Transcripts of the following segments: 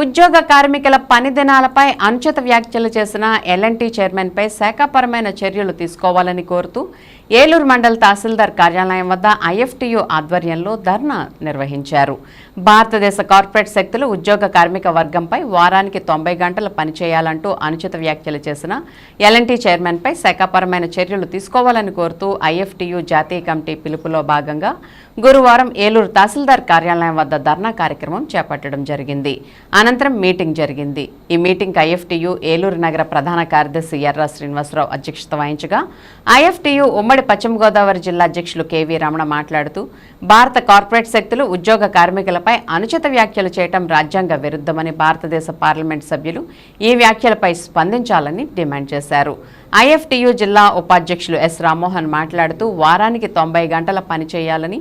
ఉద్యోగ కార్మికుల పని దినాలపై అనుచిత వ్యాఖ్యలు చేసిన ఎల్ఎన్టీ చైర్మన్పై శాఖాపరమైన చర్యలు తీసుకోవాలని కోరుతూ ఏలూరు మండల తహసీల్దార్ కార్యాలయం వద్ద ఐఎఫ్టీయూ ఆధ్వర్యంలో ధర్నా నిర్వహించారు. భారతదేశ కార్పొరేట్ శక్తులు ఉద్యోగ కార్మిక వర్గంపై వారానికి తొంభై గంటలు పనిచేయాలంటూ అనుచిత వ్యాఖ్యలు చేసిన ఎల్ఎన్టీ చైర్మన్పై శాఖాపరమైన చర్యలు తీసుకోవాలని కోరుతూ ఐఎఫ్టీయూ జాతీయ కమిటీ పిలుపులో భాగంగా గురువారం ఏలూరు తహసీల్దార్ కార్యాలయం వద్ద ధర్నా కార్యక్రమం చేపట్టడం జరిగింది. అనంతరం మీటింగ్ జరిగింది. ఈ మీటింగ్ ఐఎఫ్టీయు ఏలూరు నగర ప్రధాన కార్యదర్శి ఎర్ర శ్రీనివాసరావు అధ్యక్షత వహించగా ఐఎఫ్టీయు ఉమ్మడి పశ్చిమ గోదావరి జిల్లా అధ్యక్షులు కేవీ రమణ మాట్లాడుతూ భారత కార్పొరేట్ శక్తులు ఉద్యోగ కార్మికులపై అనుచిత వ్యాఖ్యలు చేయటం రాజ్యాంగ విరుద్ధమని భారతదేశ పార్లమెంట్ సభ్యులు ఈ వ్యాఖ్యలపై స్పందించాలని డిమాండ్ చేశారు. ఐఎఫ్టీయు జిల్లా ఉపాధ్యక్షులు ఎస్ రామ్మోహన్ మాట్లాడుతూ వారానికి తొంభై గంటల పని చేయాలని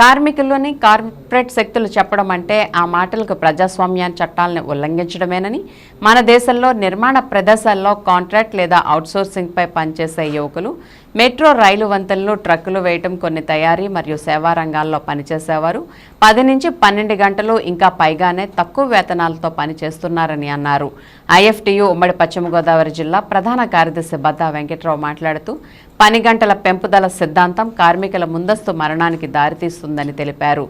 కార్మికుల్లోని కార్పొరేట్ శక్తులు చెప్పడం అంటే ఆ మాటలకు ప్రజాస్వామ్యాన్ని చట్టాలను ఉల్లంఘించడమేనని. మన దేశంలో నిర్మాణ ప్రదేశాల్లో కాంట్రాక్ట్ లేదా అవుట్సోర్సింగ్పై పనిచేసే యువకులు మెట్రో రైలు వంతెనలు ట్రక్కులు వేయటం కొన్ని తయారీ మరియు సేవా రంగాల్లో పనిచేసేవారు. పది నుంచి పన్నెండు గంటలు ఇంకా పైగానే తక్కువ వేతనాలతో పనిచేస్తున్నారని అన్నారు. ఐఎఫ్టీయూ ఉమ్మడి పశ్చిమ గోదావరి జిల్లా ప్రధాన కార్యదర్శి బద్దా వెంకట్రావు మాట్లాడుతూ పని గంటల పెంపుదల సిద్ధాంతం కార్మికుల ముందస్తు మరణానికి దారితీస్తుందని తెలిపారు.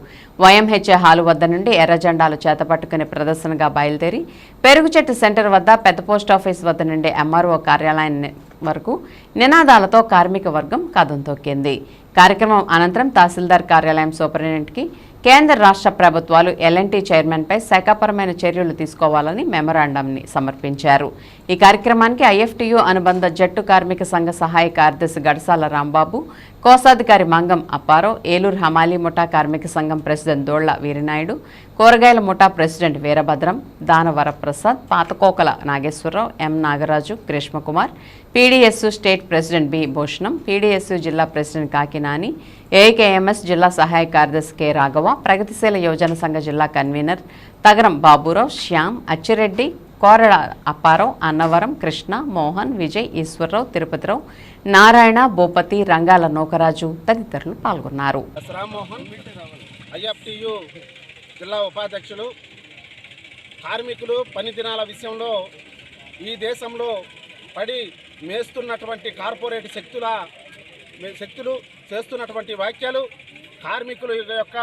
వైఎంహెచ్ఏ హాలు వద్ద నుండి ఎర్రజెండాలు చేతపట్టుకుని ప్రదర్శనగా బయలుదేరి పెరుగుచెట్టు సెంటర్ వద్ద పెద్ద పోస్టాఫీస్ వద్ద నుండి ఎంఆర్ఓ కార్యాలయాన్ని వరకు నినాదాలతో కార్మిక వర్గం కథం తొక్కింది. కార్యక్రమం అనంతరం తహసీల్దార్ కార్యాలయం సూపరింటెండెంట్కి కేంద్ర రాష్ట్ర ప్రభుత్వాలు ఎల్ఎన్టీ చైర్మన్పై శాఖాపరమైన చర్యలు తీసుకోవాలని మెమరాండంని సమర్పించారు. ఈ కార్యక్రమానికి ఐఎఫ్టీయూ అనుబంధ జట్టు కార్మిక సంఘ సహాయ కార్యదర్శి గడసాల రాంబాబు కోశాధికారి మంగం అప్పారావు ఏలూరు హమాలీ ముఠా కార్మిక సంఘం ప్రెసిడెంట్ దోళ్ళ వీరనాయుడు కూరగాయల ముఠా president Veerabhadram Danavaraprasad Pathakokala Nageswararao M Nagaraju Greeshmakumar PDSU state president B Bhushanam PDSU జిల్లా ప్రెసిడెంట్ కాకినాని ఏఐకేఎంఎస్ జిల్లా సహాయ కార్యదర్శి కె రాఘవ ప్రగతిశీల యోజన సంఘ జిల్లా కన్వీనర్ తగరం బాబురావు శ్యామ్ అచ్చిరెడ్డి కోరడ అప్పారావు అన్నవరం కృష్ణ మోహన్ విజయ్ ఈశ్వరరావు తిరుపతిరావు నారాయణ భూపతి రంగాల నూకరాజు తదితరులు పాల్గొన్నారు. జిల్లా ఉపాధ్యక్షులు కార్మికులు పని దినాల విషయంలో ఈ దేశంలో పడి మేస్తున్నటువంటి కార్పొరేట్ శక్తుల శక్తులు చేస్తున్నటువంటి వ్యాఖ్యలు కార్మికుల యొక్క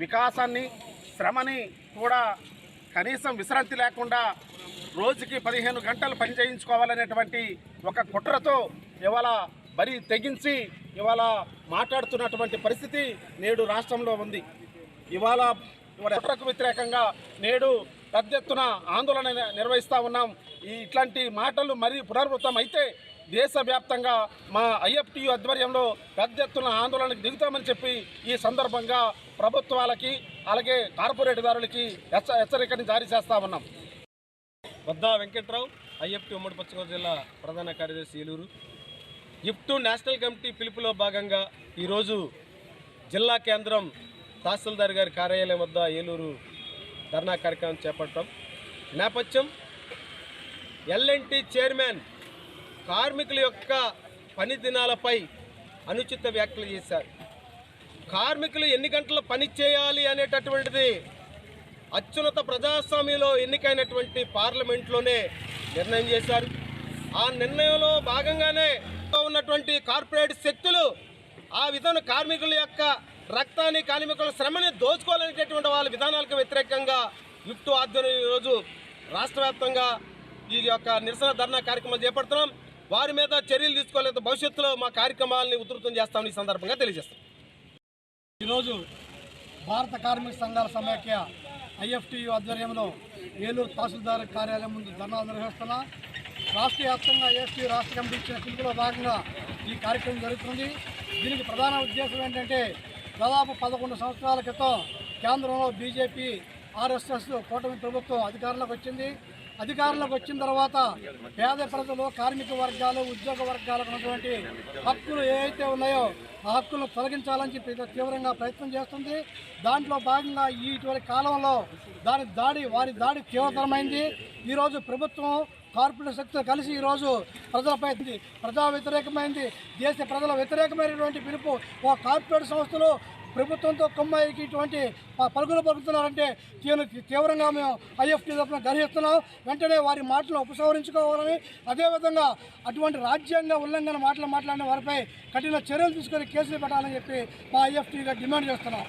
వికాసాన్ని శ్రమని కూడా కనీసం విశ్రాంతి లేకుండా రోజుకి పదిహేను గంటలు పని చేయించుకోవాలనేటువంటి ఒక కుట్రతో ఇవాళ బరి తెగించి ఇవాళ మాట్లాడుతున్నటువంటి పరిస్థితి నేడు రాష్ట్రంలో ఉంది. ఇవాళ ఇవాళ కుట్రకు వ్యతిరేకంగా నేడు పెద్ద ఎత్తున ఆందోళన నిర్వహిస్తూ ఉన్నాం. ఈ ఇట్లాంటి మాటలు మరీ పునరావృతం అయితే దేశవ్యాప్తంగా మా ఐఎఫ్టియు ఆధ్వర్యంలో పెద్ద ఎత్తున ఆందోళనకు దిగుతామని చెప్పి ఈ సందర్భంగా ప్రభుత్వాలకి అలాగే కార్పొరేట్దారులకి హెచ్చ హెచ్చరికని జారీ చేస్తా ఉన్నాం. వద్దా వెంకట్రావు? ఐఎఫ్టీ ఉమ్మడి పశ్చిమగోదావరి జిల్లా ప్రధాన కార్యదర్శి ఏలూరు. ఇఫ్టు నేషనల్ కమిటీ పిలుపులో భాగంగా ఈరోజు జిల్లా కేంద్రం తహసీల్దార్ గారి కార్యాలయం వద్ద ఏలూరు ధర్నా కార్యక్రమం చేపట్టడం నేపథ్యం ఎల్ఎన్టీ చైర్మన్ కార్మికుల యొక్క పని దినాలపై అనుచిత వ్యాఖ్యలు చేశారు. కార్మికులు ఎన్ని గంటలు పని చేయాలి అనేటటువంటిది అత్యున్నత ప్రజాస్వామ్యంలో ఎన్నికైనటువంటి పార్లమెంట్లోనే నిర్ణయం చేశారు. ఆ నిర్ణయంలో భాగంగానే ఉన్నటువంటి కార్పొరేట్ శక్తులు ఆ విధాన కార్మికుల యొక్క రక్తాన్ని కార్మికుల శ్రమని దోచుకోవాలనేటటువంటి వాళ్ళ విధానాలకు వ్యతిరేకంగా లిఫ్ట్ ఆధ్వర్యం ఈరోజు రాష్ట్ర వ్యాప్తంగా ఈ యొక్క నిరసన ధర్నా కార్యక్రమాలు చేపడుతున్నాం. వారి మీద చర్యలు తీసుకోలేదు భవిష్యత్తులో మా కార్యక్రమాలని ఉధృతం చేస్తామని ఈ సందర్భంగా తెలియజేస్తాం ఈరోజు భారత కార్మిక సంఘాల సమాఖ్య ఐఎఫ్టియు ఆధ్వర్యంలో ఏలూరు తహసీల్దార్ కార్యాలయం ముందు ధర్నాలు నిర్వహిస్తున్నా. రాష్ట్ర వ్యాప్తంగా ఐఎఫ్టీ రాష్ట్ర కమిటీ ఇచ్చిన పిలుపులో భాగంగా ఈ కార్యక్రమం జరుగుతుంది. దీనికి ప్రధాన ఉద్దేశం ఏంటంటే దాదాపు పదకొండు సంవత్సరాల క్రితం కేంద్రంలో బీజేపీ ఆర్ఎస్ఎస్ కూటమి ప్రభుత్వం అధికారంలోకి వచ్చింది. అధికారంలోకి వచ్చిన తర్వాత పేద ప్రజలు కార్మిక వర్గాలు ఉద్యోగ వర్గాలకు ఉన్నటువంటి హక్కులు ఏవైతే ఉన్నాయో ఆ హక్కులను తొలగించాలని చెప్పి తీవ్రంగా ప్రయత్నం చేస్తుంది. దాంట్లో భాగంగా ఈ ఇటువంటి కాలంలో దాని దాడి వారి దాడి తీవ్రతరమైంది. ఈరోజు ప్రభుత్వం కార్పొరేట్ శక్తులు కలిసి ఈరోజు ప్రజలపై ప్రజా వ్యతిరేకమైంది. దేశ ప్రజల వ్యతిరేకమైనటువంటి పిలుపు ఓ కార్పొరేట్ సంస్థలు ప్రభుత్వంతో కొమ్మాయికి ఇటువంటి పరుగులు పలుకులు పలుకుతున్నారంటే తీవ్ర తీవ్రంగా మేము ఐఎఫ్టీ తరఫున గర్హిస్తున్నాం. వెంటనే వారి మాటలు ఉపసంహరించుకోవాలని అదేవిధంగా అటువంటి రాజ్యాంగ ఉల్లంఘన మాటలు మాట్లాడిన వారిపై కఠిన చర్యలు తీసుకొని కేసులు పెట్టాలని చెప్పి మా ఐఎఫ్టీగా డిమాండ్ చేస్తున్నాం.